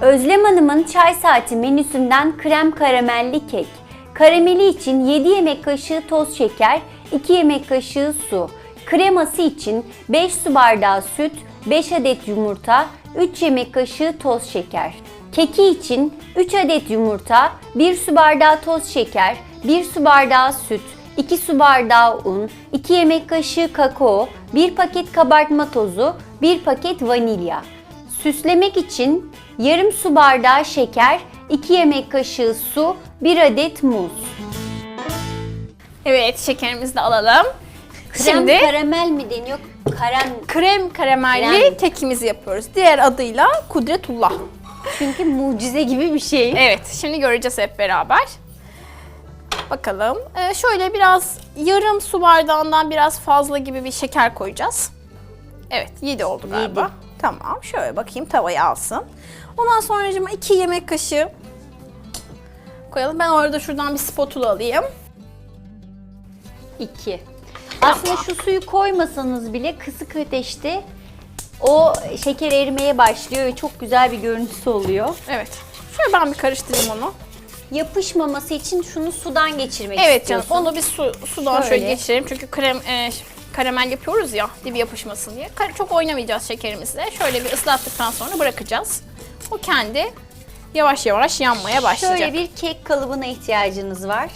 Özlem Hanım'ın çay saati menüsünden krem karamelli kek. Karameli için 7 yemek kaşığı toz şeker, 2 yemek kaşığı su. Kreması için 5 su bardağı süt, 5 adet yumurta, 3 yemek kaşığı toz şeker. Keki için 3 adet yumurta, 1 su bardağı toz şeker, 1 su bardağı süt, 2 su bardağı un, 2 yemek kaşığı kakao, 1 paket kabartma tozu, 1 paket vanilya. Süslemek için yarım su bardağı şeker, 2 yemek kaşığı su, 1 adet muz. Evet şekerimizi de alalım. Krem Şimdi karamel mi deniyor? Krem krem karamelli Krem. kekimizi yapıyoruz. Diğer adıyla kudretullah. çünkü mucize gibi bir şey. Evet, şimdi göreceğiz hep beraber. Bakalım. Ee, şöyle biraz yarım su bardağından biraz fazla gibi bir şeker koyacağız. Evet, 7 oldu galiba. Yedi. Tamam, şöyle bakayım tavayı alsın. Ondan sonra 2 yemek kaşığı koyalım. Ben orada şuradan bir spatula alayım. 2. Aslında şu suyu koymasanız bile kısık ateşte o şeker erimeye başlıyor ve çok güzel bir görüntüsü oluyor. Evet. Şöyle ben bir karıştırayım onu. Yapışmaması için şunu sudan geçirmek Evet canım, istiyorsun. onu bir su, sudan şöyle. Şöyle. geçirelim. Çünkü krem e, karamel yapıyoruz ya, dibi yapışmasın diye. Çok oynamayacağız şekerimizle. Şöyle bir ıslattıktan sonra bırakacağız. O kendi yavaş yavaş yanmaya başlayacak. Şöyle bir kek kalıbına ihtiyacınız var.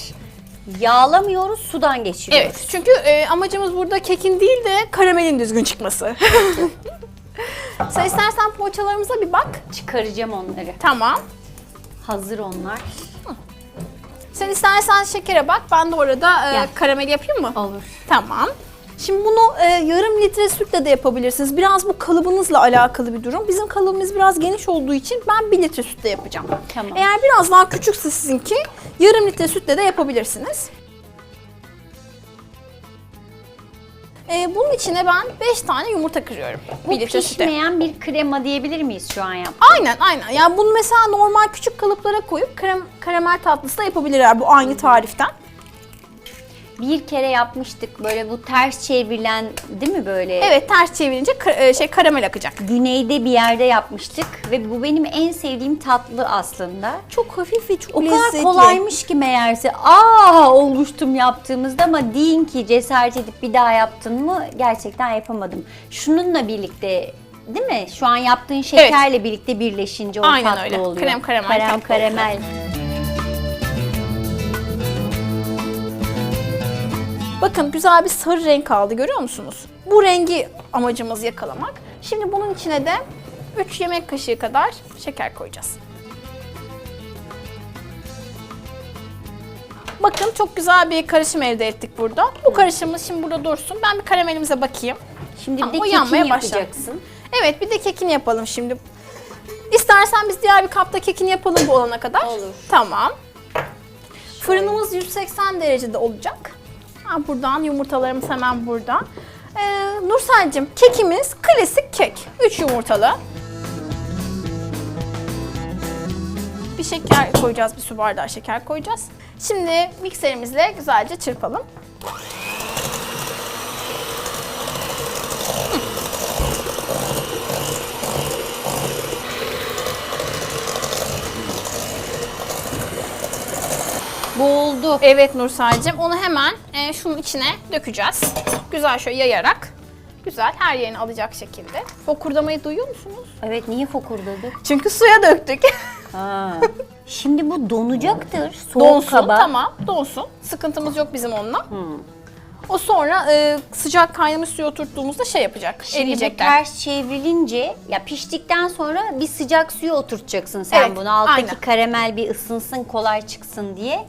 Yağlamıyoruz, sudan geçiriyoruz. Evet, çünkü e, amacımız burada kekin değil de karamelin düzgün çıkması. Sen istersen poğaçalarımıza bir bak. Çıkaracağım onları. Tamam. Hazır onlar. Sen istersen şekere bak. Ben de orada e, Gel. karameli yapayım mı? Olur. Tamam. Şimdi bunu e, yarım litre sütle de yapabilirsiniz. Biraz bu kalıbınızla alakalı bir durum. Bizim kalıbımız biraz geniş olduğu için ben 1 litre sütle yapacağım. Tamam. Eğer biraz daha küçükse sizinki yarım litre sütle de yapabilirsiniz. E, bunun içine ben 5 tane yumurta kırıyorum. Bu 1 litre sütte. pişmeyen bir krema diyebilir miyiz şu an yap? Aynen aynen. Yani bunu mesela normal küçük kalıplara koyup krem, karamel tatlısı da yapabilirler bu aynı tariften. Bir kere yapmıştık böyle bu ters çevrilen değil mi böyle? Evet ters çevirince kar- e, şey karamel akacak. Güneyde bir yerde yapmıştık ve bu benim en sevdiğim tatlı aslında. Çok hafif ve çok O lezzetli. kadar kolaymış ki meğerse. Aa olmuştum yaptığımızda ama deyin ki cesaret edip bir daha yaptın mı gerçekten yapamadım. Şununla birlikte değil mi? Şu an yaptığın şekerle birlikte birleşince o Aynen tatlı öyle. oluyor. Krem karamel Krem tatlı karamel. Bakın güzel bir sarı renk aldı görüyor musunuz? Bu rengi amacımız yakalamak. Şimdi bunun içine de 3 yemek kaşığı kadar şeker koyacağız. Bakın çok güzel bir karışım elde ettik burada. Bu karışımımız şimdi burada dursun. Ben bir karamelimize bakayım. Şimdi bir de kekini yapacaksın. Evet bir de kekini yapalım şimdi. İstersen biz diğer bir kapta kekini yapalım bu olana kadar. Olur. Tamam. Fırınımız 180 derecede olacak. Ha, buradan yumurtalarımız hemen burada. Ee, Nursel'cim kekimiz klasik kek. 3 yumurtalı. Bir şeker koyacağız, bir su bardağı şeker koyacağız. Şimdi mikserimizle güzelce çırpalım. Bu oldu. Evet Nursel'cim onu hemen e, şunun içine dökeceğiz. Güzel şöyle yayarak. Güzel her yerini alacak şekilde. Fokurdamayı duyuyor musunuz? Evet niye fokurdadık? Çünkü suya döktük. Ha. Şimdi bu donacaktır. Soğuk donsun kaba. tamam donsun. Sıkıntımız yok bizim onunla. O sonra e, sıcak kaynamış suya oturttuğumuzda şey yapacak. Şimdi bu eriyecekler. ters çevrilince ya piştikten sonra bir sıcak suya oturtacaksın sen Evet, bunu. Alttaki aynen. karamel bir ısınsın kolay çıksın diye.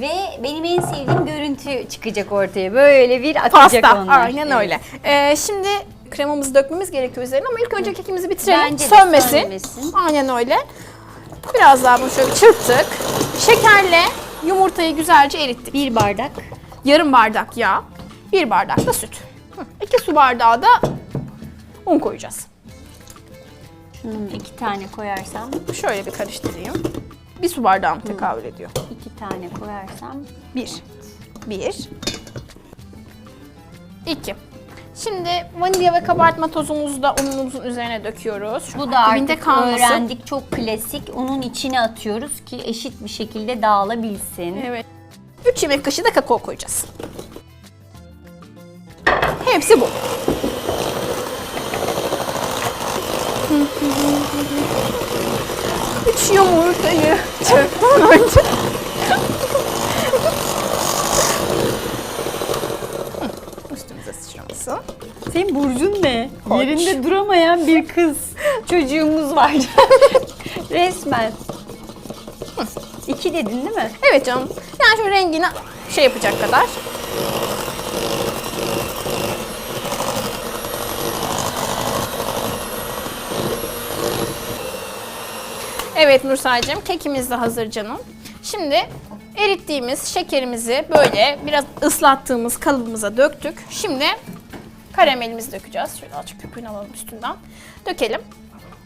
Ve benim en sevdiğim görüntü çıkacak ortaya. Böyle bir akacak Pasta. onlar. Aynen Evet. öyle. E, şimdi kremamızı dökmemiz gerekiyor üzerine ama ilk önce kekimizi bitirelim. Bence Sönmesin. sönmesin. Aynen öyle. Biraz daha bunu şöyle çırptık. Şekerle yumurtayı güzelce erittik. Bir bardak. Yarım bardak yağ, bir bardak da süt. İki su bardağı da un koyacağız. Şunun iki tane koyarsam, Şöyle bir karıştırayım. Bir su bardağı mı tekabül ediyor? iki tane koyarsam Bir. Bir. İki. Şimdi vanilya ve kabartma tozumuzu da unumuzun üzerine döküyoruz. Bu da dibinde artık kalmasın. öğrendik çok klasik. Onun içine atıyoruz ki eşit bir şekilde dağılabilsin. Evet. 3 yemek kaşığı da kakao koyacağız. Hepsi bu. Üç yumurtayı önce. Üstümüze sıçramasın. Senin burcun ne? Koç. Yerinde duramayan bir kız. Çocuğumuz var. Resmen. İki dedin değil mi? Evet canım. Yani şu rengini şey yapacak kadar. Evet Nursel'cim kekimiz de hazır canım. Şimdi erittiğimiz şekerimizi böyle biraz ıslattığımız kalıbımıza döktük. Şimdi karamelimizi dökeceğiz. Şöyle azıcık köpüğünü alalım üstünden. Dökelim.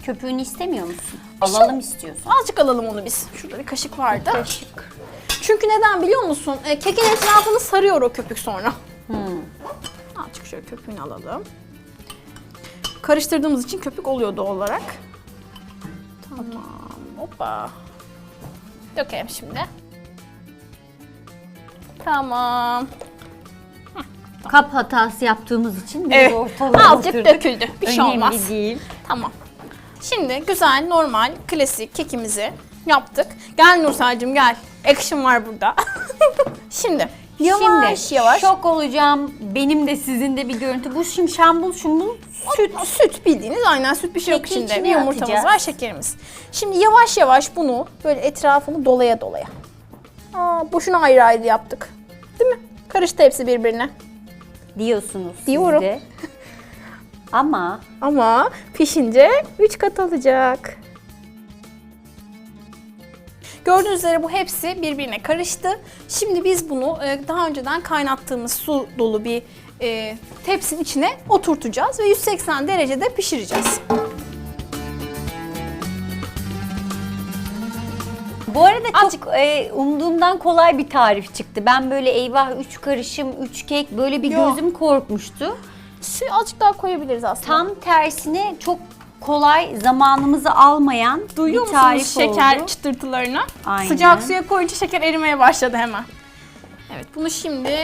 Köpüğünü istemiyor musun? Alalım istiyorsan. Azıcık alalım onu biz. Şurada bir kaşık vardı. Kaşık. Çünkü neden biliyor musun? E, kekin etrafını sarıyor o köpük sonra. Hmm. Azıcık şöyle köpüğünü alalım. Karıştırdığımız için köpük oluyor doğal olarak. Tamam. Hoppa. Dökelim şimdi. Tamam. Kap hatası yaptığımız için biraz Evet. ortalığa Azıcık döküldü. Bir şey Önemli olmaz. değil. Tamam. Şimdi güzel, normal, klasik kekimizi yaptık. Gel Nursel'cim gel. Action var burada. şimdi yavaş Şimdi yavaş. şok olacağım. Benim de sizin de bir görüntü. Bu şimdi şambul şumbul Süt, süt bildiğiniz aynen süt bir şey yok içinde. içine Bir yumurtamız atacağız. var, şekerimiz. Şimdi yavaş yavaş bunu böyle etrafını dolaya dolaya. Aa, boşuna ayrı ayrı yaptık. Değil mi? Karıştı hepsi birbirine. diyorsunuz siz Diyorum. de. Ama Ama pişince 3 kat olacak. Gördüğünüz üzere bu hepsi birbirine karıştı. Şimdi biz bunu e, daha önceden kaynattığımız su dolu bir e, tepsinin içine oturtacağız ve 180 derecede pişireceğiz. bu arada çok e, umduğumdan kolay bir tarif çıktı. Ben böyle eyvah üç karışım, üç kek böyle bir Yok. gözüm korkmuştu. Suyu azıcık daha koyabiliriz aslında. Tam tersine çok kolay zamanımızı almayan Duyuyor bir tarif musunuz şeker oldu. çıtırtılarını? Aynen. Sıcak suya koyunca şeker erimeye başladı hemen. Evet bunu şimdi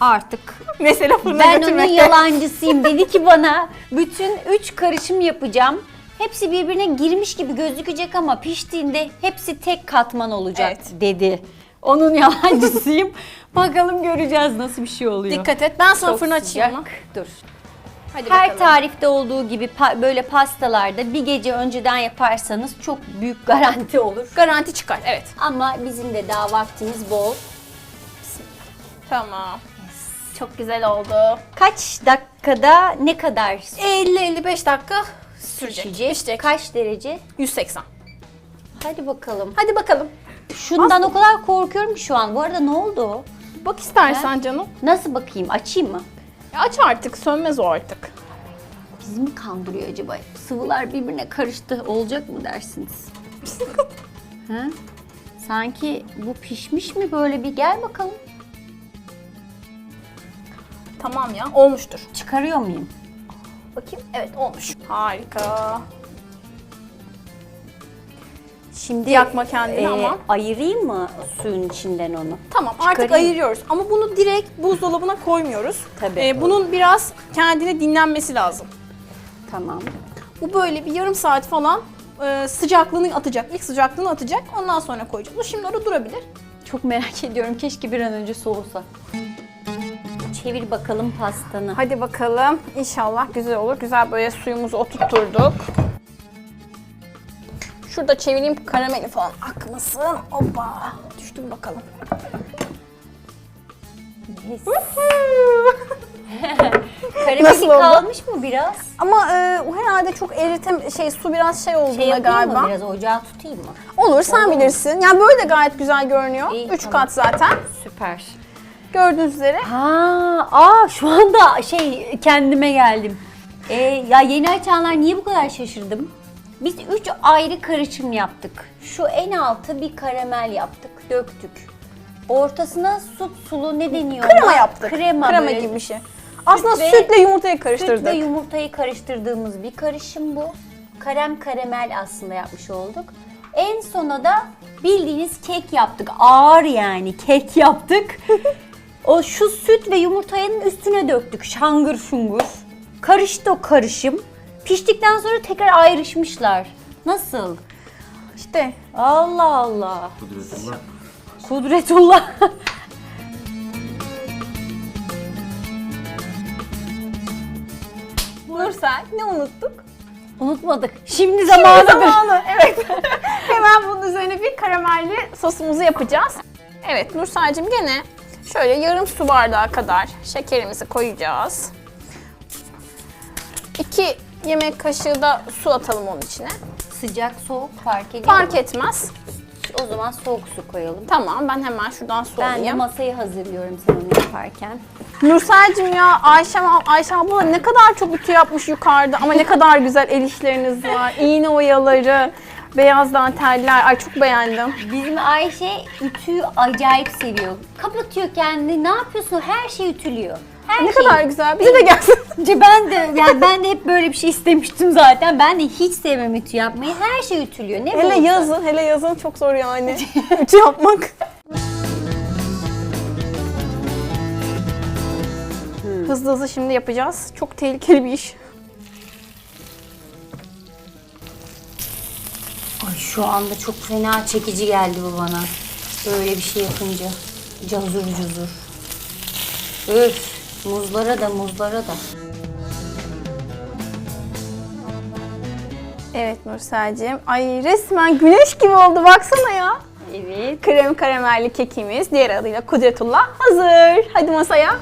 Artık mesela fırına ben onun götürmekte. yalancısıyım. Dedi ki bana bütün üç karışım yapacağım. Hepsi birbirine girmiş gibi gözükecek ama piştiğinde hepsi tek katman olacak Evet. dedi. Onun yalancısıyım. Bakalım göreceğiz nasıl bir şey oluyor. Dikkat et. Ben sana Çok fırını açayım mı? sıcak. Dur. Hadi Her bakalım. tarifte olduğu gibi pa- böyle pastalarda bir gece önceden yaparsanız çok büyük garanti olur. Garanti çıkar. Evet. Ama bizim de daha vaktimiz bol. Tamam. Çok güzel oldu. Kaç dakikada ne kadar 50-55 dakika sürecek. pişecek? Pişecek. Kaç derece? 180. Hadi bakalım. Hadi bakalım. Şundan o kadar korkuyorum ki şu an. Bu arada ne oldu? Bak istersen canım. Nasıl bakayım? Açayım mı? Ya aç artık. Sönmez o artık. Bizi mi kandırıyor acaba? Sıvılar birbirine karıştı. Olacak mı dersiniz? ha? Sanki bu pişmiş mi böyle bir gel bakalım. Tamam ya. Olmuştur. Çıkarıyor muyum? Bakayım. Evet olmuş. Harika. Şimdi Yakma kendini e, ama. ayırayım mı suyun içinden onu? Tamam artık Çıkarayım. ayırıyoruz. Ama bunu direkt buzdolabına koymuyoruz. Tabii. Ee, bunun biraz kendine dinlenmesi lazım. Tamam. Bu böyle bir yarım saat falan e, sıcaklığını atacak. İlk sıcaklığını atacak. Ondan sonra koyacağız. Bu şimdi orada durabilir. Çok merak ediyorum. Keşke bir an önce soğusa. Çevir bakalım pastanı. Hadi bakalım. İnşallah güzel olur. Güzel böyle suyumuzu oturtturduk. Şurada çevireyim karameli falan akmasın. Hoppa. Düştüm bakalım. Yes. Nasıl Karameli oldu? kalmış mı biraz? Ama e, o herhalde çok eritem şey su biraz şey olduğunda Şey yapayım galiba. mı biraz ocağı tutayım mı? Olur sen bilirsin. Yani böyle de gayet güzel görünüyor. İyi, Üç tamam. kat zaten. Süper. Gördüğünüz üzere. Ha, aa şu anda şey kendime geldim. Ee, ya yeni açanlar niye bu kadar şaşırdım? Biz üç ayrı karışım yaptık. Şu en altı bir karamel yaptık, döktük. Ortasına su sulu ne deniyor? Krema ona? yaptık. Krema, Krema böyle gibi bir şey. Aslında ve- sütle yumurtayı karıştırdık. Süt ve yumurtayı karıştırdığımız bir karışım bu. Krem karamel aslında yapmış olduk. En sona da bildiğiniz kek yaptık. Ağır yani kek yaptık. o şu süt ve yumurtanın üstüne döktük. Şangır şungur. Karıştı o karışım. Piştikten sonra tekrar ayrışmışlar. Nasıl? İşte Allah Allah. Kudretullah. Kudretullah. Nursel ne unuttuk? Unutmadık. Şimdi zamanı. Zamanı evet. Hemen bunun üzerine bir karamelli sosumuzu yapacağız. Evet Nursel'cim gene şöyle yarım su bardağı kadar şekerimizi koyacağız. 2 yemek kaşığı da su atalım onun içine. Sıcak soğuk fark ediyor. Fark etmez. O zaman soğuk su koyalım. Tamam ben hemen şuradan su Ben alayım. masayı hazırlıyorum sen onu yaparken. Nursel'cim ya Ayşe, Ayşe abla ne kadar çok ütü yapmış yukarıda ama ne kadar güzel el işleriniz var. İğne oyaları, beyaz danteller. Ay çok beğendim. Bizim Ayşe ütüyü acayip seviyor. Kapatıyor kendini. Ne yapıyorsun? Her şey ütülüyor. Her Ne şey. kadar güzel. Bize de gelsin. Ben de yani ben de hep böyle bir şey istemiştim zaten. Ben de hiç sevmem ütü yapmayı. Her şey ütülüyor. Ne Hele bulursa. yazın, hele yazın çok zor yani. Ütü yapmak. Hızlı hızlı şimdi yapacağız. Çok tehlikeli bir iş. Şu anda çok fena çekici geldi bu bana. Böyle bir şey yapınca. Cazur cuzur. Öf. Muzlara da muzlara da. Evet Nursel'cim. Ay resmen güneş gibi oldu baksana ya. Evet. Krem karamelli kekimiz diğer adıyla Kudretullah hazır. Hadi masaya.